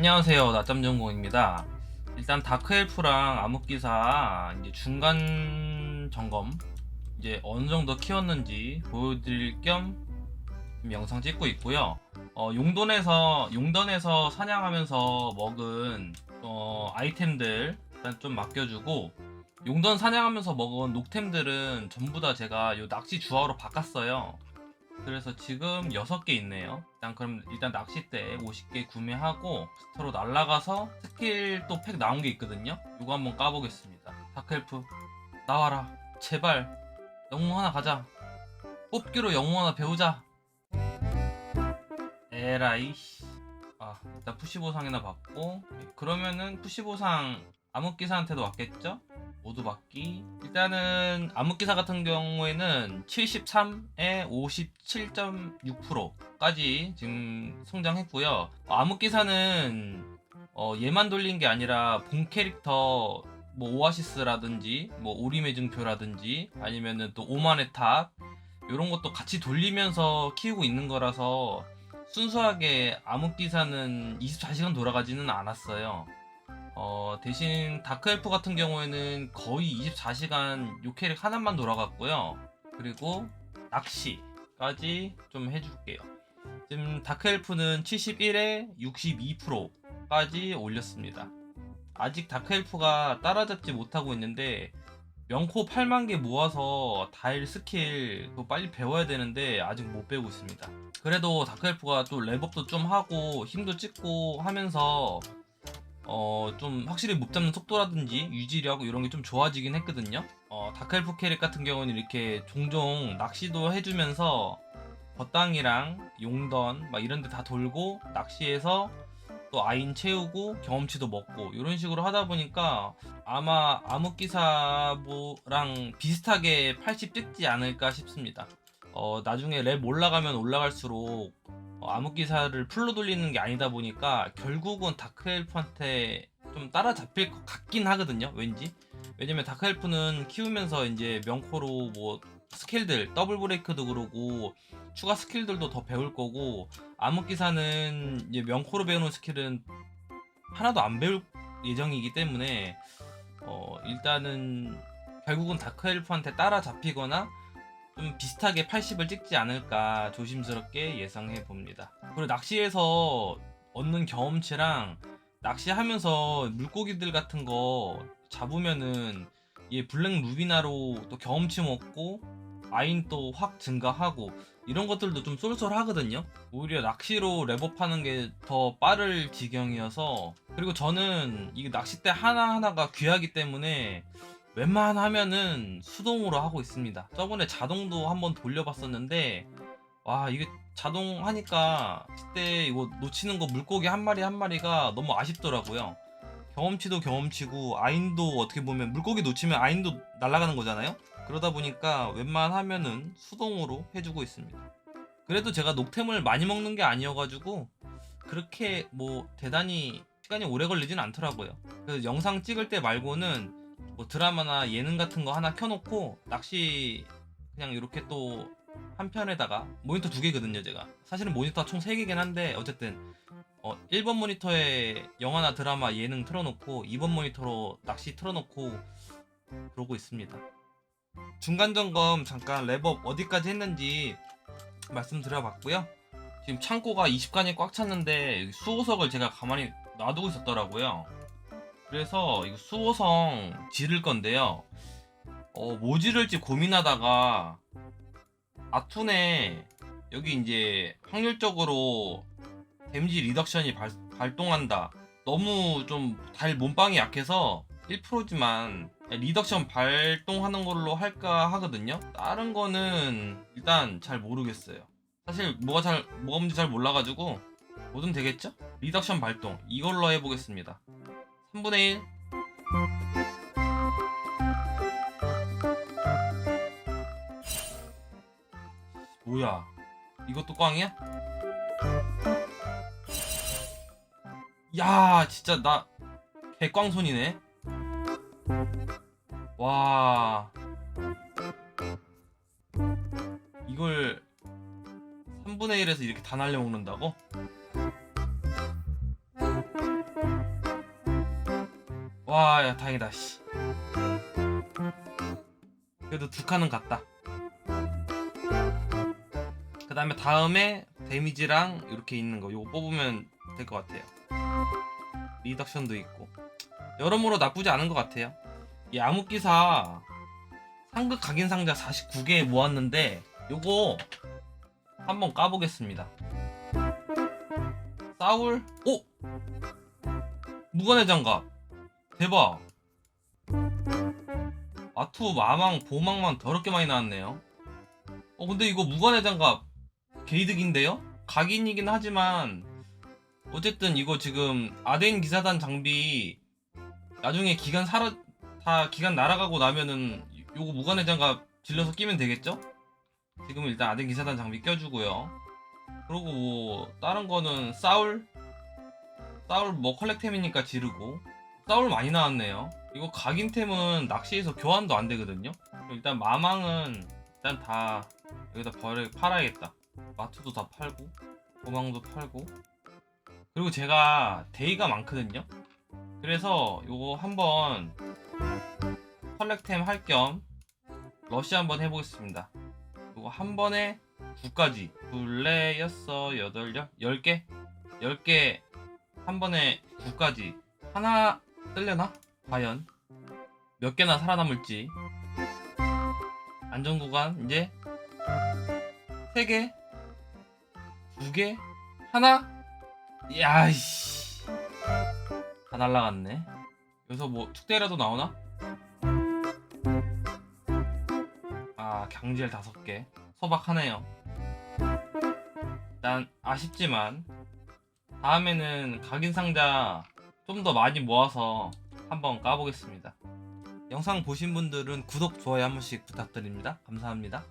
안녕하세요. 낮잠전공입니다. 일단 다크엘프랑 암흑기사 이제 중간 점검 이제 어느 정도 키웠는지 보여드릴 겸 영상 찍고 있고요. 어, 용돈에서 용던에서 사냥하면서 먹은 어, 아이템들 일단 좀 맡겨주고 용던 사냥하면서 먹은 녹템들은 전부 다 제가 요 낚시 주화로 바꿨어요 그래서 지금 6개 있네요. 일단 그럼 일단 낚싯대 50개 구매하고 스토로 날라가서 스킬 또 팩 나온 게 있거든요. 이거 한번 까보겠습니다. 다크엘프 나와라. 제발 영웅 하나 가자. 뽑기로 영웅 하나 배우자. 에라이 씨. 아 일단 푸시 보상이나 받고 그러면은 푸시 보상 암흑기사한테도 왔겠죠? 모두 받기. 일단은 암흑기사 같은 경우에는 73에 57.6%까지 지금 성장했고요. 어, 암흑기사는 어, 얘만 돌린 게 아니라 본 캐릭터 뭐 오아시스라든지 뭐 오리매 증표라든지 아니면은 또 오만의 탑 이런 것도 같이 돌리면서 키우고 있는 거라서 순수하게 암흑기사는 24시간 돌아가지는 않았어요. 어, 대신 다크엘프 같은 경우에는 거의 24시간 요 캐릭 하나만 돌아갔고요. 그리고 낚시까지 좀 해줄게요. 지금 다크엘프는 71에 62%까지 올렸습니다. 아직 다크엘프가 따라잡지 못하고 있는데 명코 8만 개 모아서 다일 스킬 그거 빨리 배워야 되는데 아직 못 배우고 있습니다. 그래도 다크엘프가 또 랩업도 좀 하고 힘도 찍고 하면서 어, 좀 확실히 못 잡는 속도라든지 유지력 이런 게 좀 좋아지긴 했거든요. 어, 다크엘프 캐릭 같은 경우는 이렇게 종종 낚시도 해주면서 버땅이랑 용던 막 이런 데 다 돌고 낚시해서 또 아인 채우고 경험치도 먹고 이런 식으로 하다 보니까 아마 암흑기사랑 비슷하게 80 찍지 않을까 싶습니다. 어, 나중에 랩 올라가면 올라갈수록 어, 암흑 기사를 풀로 돌리는 게 아니다 보니까 결국은 다크엘프한테 좀 따라잡힐 것 같긴 하거든요 왠지. 왜냐면 다크엘프는 키우면서 이제 명코로 뭐 스킬들 더블 브레이크도 그러고 추가 스킬들도 더 배울 거고 암흑 기사는 이제 명코로 배우는 스킬은 하나도 안 배울 예정이기 때문에 어 일단은 결국은 다크엘프한테 따라잡히거나 좀 비슷하게 80을 찍지 않을까 조심스럽게 예상해 봅니다. 그리고 낚시에서 얻는 경험치랑 낚시하면서 물고기들 같은 거 잡으면은 얘 블랙 루비나로 또 경험치 먹고 아인 또 확 증가하고 이런 것들도 좀 쏠쏠하거든요. 오히려 낚시로 랩업하는 게 더 빠를 지경이어서 그리고 저는 이 낚싯대 하나 하나가 귀하기 때문에 웬만하면은 수동으로 하고 있습니다. 저번에 자동도 한번 돌려봤었는데 와 이게 자동 하니까 그때 이거 놓치는 거 물고기 한 마리 한 마리가 너무 아쉽더라고요. 경험치도 경험치고 아인도 어떻게 보면 물고기 놓치면 아인도 날아가는 거잖아요. 그러다 보니까 웬만하면은 수동으로 해주고 있습니다. 그래도 제가 녹템을 많이 먹는 게 아니어가지고 그렇게 뭐 대단히 시간이 오래 걸리진 않더라고요. 그래서 영상 찍을 때 말고는 뭐 드라마나 예능 같은 거 하나 켜놓고 낚시 그냥 이렇게 또 한 편에다가 모니터 두 개거든요 제가. 사실은 모니터 총 세 개긴 한데 어쨌든 어 1번 모니터에 영화나 드라마 예능 틀어놓고 2번 모니터로 낚시 틀어놓고 그러고 있습니다. 중간 점검 잠깐 랩업 어디까지 했는지 말씀드려봤고요. 지금 창고가 20간이 꽉 찼는데 수호석을 제가 가만히 놔두고 있었더라고요 그래서 이거 수호성 지를 건데요. 어, 뭐 지를지 고민하다가 아툰에 여기 이제 확률적으로 데미지 리덕션이 발, 발동한다. 너무 좀 달 몸빵이 약해서 1%지만 리덕션 발동하는 걸로 할까 하거든요. 다른 거는 일단 잘 모르겠어요. 사실 뭐가 잘 뭐가 뭔지 잘 몰라가지고 뭐든 되겠죠? 리덕션 발동 이걸로 해보겠습니다. 3분의 1 뭐야 이것도 꽝이야? 야 진짜 나 개꽝손이네 와 이걸 3분의 1에서 이렇게 다 날려먹는다고? 와, 야, 다행이다, 씨. 그래도 두 칸은 갔다. 그 다음에 다음에 데미지랑 이렇게 있는 거 요거 뽑으면 될 것 같아요. 리덕션도 있고. 여러모로 나쁘지 않은 것 같아요. 이 암흑기사 상극 각인 상자 49개 모았는데 요거 한번 까보겠습니다. 싸울? 오! 무관의 장갑. 대박. 마투, 마망, 보망만 더럽게 많이 나왔네요. 어, 근데 이거 무관의 장갑 개이득인데요? 각인이긴 하지만 어쨌든 이거 지금 아덴 기사단 장비 나중에 기간 살아 다 기간 날아가고 나면은 요거 무관의 장갑 질러서 끼면 되겠죠? 지금 일단 아덴 기사단 장비 껴주고요. 그리고 뭐 다른 거는 싸울 싸울 뭐 컬렉템이니까 지르고 싸울 많이 나왔네요. 이거 각인템은 낚시에서 교환도 안 되거든요. 일단 마망은 일단 다 여기다 버려 팔아야겠다. 마투도 다 팔고 도망도 팔고 그리고 제가 데이가 많거든요. 그래서 요거 한번 컬렉템 할 겸 러시 한번 해보겠습니다. 요거 한 번에 9까지 둘레 여섯 여덟 여 열개 10개 한 번에 9까지 하나 뜰려나? 과연? 몇 개나 살아남을지. 안전 구간 이제 3개? 2개? 하나? 야이씨. 다 날라갔네. 여기서 뭐 특대라도 나오나? 아 경질 5개. 소박하네요. 일단 아쉽지만 다음에는 각인 상자 좀 더 많이 모아서 한번 까보겠습니다. 영상 보신 분들은 구독, 좋아요 한 번씩 부탁드립니다. 감사합니다.